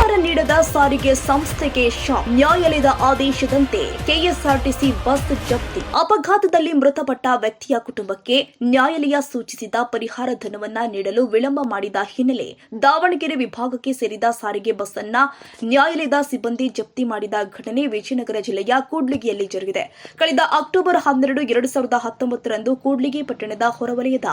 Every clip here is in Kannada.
ಪರಿಹಾರ ನೀಡದ ಸಾರಿಗೆ ಸಂಸ್ಥೆಗೆ ಶಾಕ್. ನ್ಯಾಯಾಲಯದ ಆದೇಶದಂತೆ ಕೆಎಸ್ಆರ್ಟಿಸಿ ಬಸ್ ಜಪ್ತಿ. ಅಪಘಾತದಲ್ಲಿ ಮೃತಪಟ್ಟ ವ್ಯಕ್ತಿಯ ಕುಟುಂಬಕ್ಕೆ ನ್ಯಾಯಾಲಯ ಸೂಚಿಸಿದ ಪರಿಹಾರ ಧನವನ್ನ ನೀಡಲು ವಿಳಂಬ ಮಾಡಿದ ಹಿನ್ನೆಲೆ ದಾವಣಗೆರೆ ವಿಭಾಗಕ್ಕೆ ಸೇರಿದ ಸಾರಿಗೆ ಬಸ್ ಅನ್ನ ನ್ಯಾಯಾಲಯದ ಸಿಬ್ಬಂದಿ ಜಪ್ತಿ ಮಾಡಿದ ಘಟನೆ ವಿಜಯನಗರ ಜಿಲ್ಲೆಯ ಕೂಡ್ಲಿಗಿಯಲ್ಲಿ ಜರುಗಿದೆ. ಕಳೆದ ಅಕ್ಟೋಬರ್ ಹನ್ನೆರಡು ಎರಡು ಸಾವಿರದ ಹತ್ತೊಂಬತ್ತರಂದು ಕೂಡ್ಲಿಗಿ ಪಟ್ಟಣದ ಹೊರವಲಯದ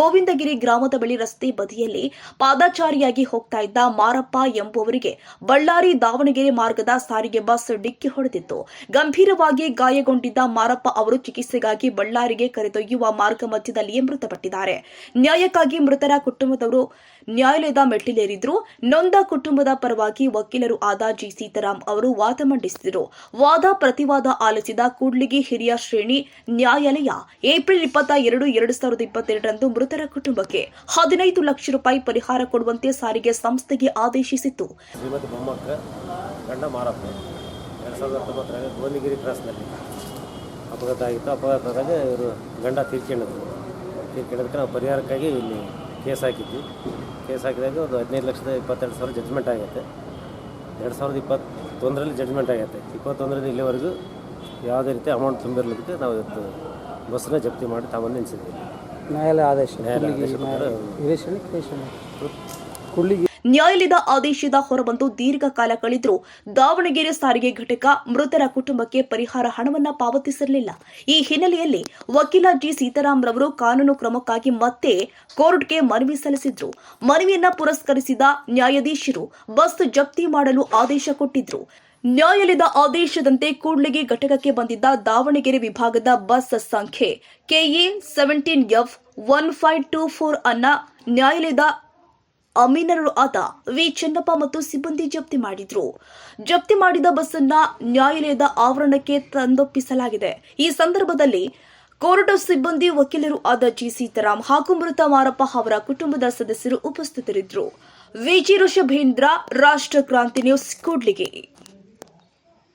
ಗೋವಿಂದಗಿರಿ ಗ್ರಾಮದ ಬಳಿ ರಸ್ತೆ ಬದಿಯಲ್ಲಿ ಪಾದಾಚಾರಿಯಾಗಿ ಹೋಗ್ತಾ ಇದ್ದ ಮಾರಪ್ಪ ಎಂಬುವರಿಗೆ ಬಳ್ಳಾರಿ ದಾವಣಗೆರೆ ಮಾರ್ಗದ ಸಾರಿಗೆ ಬಸ್ ಡಿಕ್ಕಿ ಹೊಡೆದಿತ್ತು. ಗಂಭೀರವಾಗಿ ಗಾಯಗೊಂಡಿದ್ದ ಮಾರಪ್ಪ ಅವರು ಚಿಕಿತ್ಸೆಗಾಗಿ ಬಳ್ಳಾರಿಗೆ ಕರೆದೊಯ್ಯುವ ಮಾರ್ಗ ಮಧ್ಯದಲ್ಲಿಯೇ ಮೃತಪಟ್ಟಿದ್ದಾರೆ. ನ್ಯಾಯಕ್ಕಾಗಿ ಮೃತರ ಕುಟುಂಬದವರು ನ್ಯಾಯಾಲಯದ ಮೆಟ್ಟಿಲೇರಿದ್ರು. ನೊಂದ ಕುಟುಂಬದ ಪರವಾಗಿ ವಕೀಲರು ಆದ ಜಿ. ಸೀತಾರಾಮ್ ಅವರು ವಾದ ಮಂಡಿಸಿದರು. ವಾದ ಪ್ರತಿವಾದ ಆಲಿಸಿದ ಕೂಡ್ಲಿಗಿ ಹಿರಿಯ ಶ್ರೇಣಿ ನ್ಯಾಯಾಲಯ ಏಪ್ರಿಲ್ ಇಪ್ಪತ್ತ ಎರಡು ಎರಡು ಸಾವಿರದ ಇಪ್ಪತ್ತೆರಡರಂದು ಮೃತರ ಕುಟುಂಬಕ್ಕೆ ಹದಿನೈದು ಲಕ್ಷ ರೂಪಾಯಿ ಪರಿಹಾರ ಕೊಡುವಂತೆ ಸಾರಿಗೆ ಸಂಸ್ಥೆಗೆ ಆದೇಶಿಸಿತು ಶ್ರೀಮತಿ ಬೊಮ್ಮಕ್ಕ ಗಂಡ ಮಾರಪ್ಪ ಎರಡು ಸಾವಿರದ ಹತ್ತೊಂಬತ್ತರಾಗ ಭುವನಗಿರಿ ಕ್ರಾಸ್ನಲ್ಲಿ ಅಪಘಾತ ಆಗಿತ್ತು. ಅಪಘಾತದಾಗ ಇವರು ಗಂಡ ತೀರ್ಕೊಂಡಿದ್ರು ತೀರ್ಕೊಂಡಿದ್ದಕ್ಕೆ ನಾವು ಪರಿಹಾರಕ್ಕಾಗಿ ಇಲ್ಲಿ ಕೇಸ್ ಹಾಕಿದ್ವಿ. ಕೇಸ್ ಹಾಕಿದಾಗ ಒಂದು ಹದಿನೈದು ಲಕ್ಷದ ಇಪ್ಪತ್ತೆರಡು ಸಾವಿರ ಜಡ್ಜ್ಮೆಂಟ್ ಆಗುತ್ತೆ. ಎರಡು ಸಾವಿರದ ಇಪ್ಪತ್ತೊಂದರಲ್ಲಿ ಜಡ್ಜ್ಮೆಂಟ್ ಆಗುತ್ತೆ. ಇಪ್ಪತ್ತೊಂದರಿಂದ ಇಲ್ಲಿವರೆಗೂ ಯಾವುದೇ ರೀತಿ ಅಮೌಂಟ್ ತುಂಬಿರಲಿಕ್ಕೆ ನಾವು ಇವತ್ತು ಬಸ್ಸನ್ನ ಜಪ್ತಿ ಮಾಡಿ ತಾವು ನಿಲ್ಲಿಸಿದ್ವಿ. ನ್ಯಾಯಾಲಯ ಆದೇಶ. ನ್ಯಾಯಾಲಯ ಆದೇಶ ಕುಳ್ಳಿಗಿ ನ್ಯಾಯಾಲಯದ ಆದೇಶದ ಹೊರಬಂದು ದೀರ್ಘಕಾಲ ಕಳೆದರೂ ದಾವಣಗೆರೆ ಸಾರಿಗೆ ಘಟಕ ಮೃತರ ಕುಟುಂಬಕ್ಕೆ ಪರಿಹಾರ ಹಣವನ್ನ ಪಾವತಿಸಿರಲಿಲ್ಲ. ಈ ಹಿನ್ನೆಲೆಯಲ್ಲಿ ವಕೀಲ ಜಿ. ಸೀತಾರಾಮ್ ರವರು ಕಾನೂನು ಕ್ರಮಕ್ಕಾಗಿ ಮತ್ತೆ ಕೋರ್ಟ್ಗೆ ಮನವಿ ಸಲ್ಲಿಸಿದ್ರು. ಮನವಿಯನ್ನ ಪುರಸ್ಕರಿಸಿದ ನ್ಯಾಯಾಧೀಶರು ಬಸ್ ಜಪ್ತಿ ಮಾಡಲು ಆದೇಶ ಕೊಟ್ಟಿದ್ರು. ನ್ಯಾಯಾಲಯದ ಆದೇಶದಂತೆ ಕೂಡ್ಲಿಗಿ ಘಟಕಕ್ಕೆ ಬಂದಿದ್ದ ದಾವಣಗೆರೆ ವಿಭಾಗದ ಬಸ್ ಸಂಖ್ಯೆ KA seventeen F one five two four ಅನ್ನ ನ್ಯಾಯಾಲಯದ ಅಮೀನರು ಆದ ವಿ. ಚೆನ್ನಪ್ಪ ಮತ್ತು ಸಿಬ್ಬಂದಿ ಜಪ್ತಿ ಮಾಡಿದ್ರು. ಜಪ್ತಿ ಮಾಡಿದ ಬಸ್ಸನ್ನ ನ್ಯಾಯಾಲಯದ ಆವರಣಕ್ಕೆ ತಂದೊಪ್ಪಿಸಲಾಗಿದೆ. ಈ ಸಂದರ್ಭದಲ್ಲಿ ಕೋರ್ಟ್ ಸಿಬ್ಬಂದಿ ವಕೀಲರು ಆದ ಜಿ. ಸೀತಾರಾಮ್ ಹಾಗೂ ಮೃತ ಮಾರಪ್ಪ ಅವರ ಕುಟುಂಬದ ಸದಸ್ಯರು ಉಪಸ್ಥಿತರಿದ್ದರು. ವಿಜಿ ಋಷಭೇಂದ್ರ, ರಾಷ್ಟ್ರ ಕ್ರಾಂತಿ ನ್ಯೂಸ್, ಕೂಡ್ಲಿಗೆ.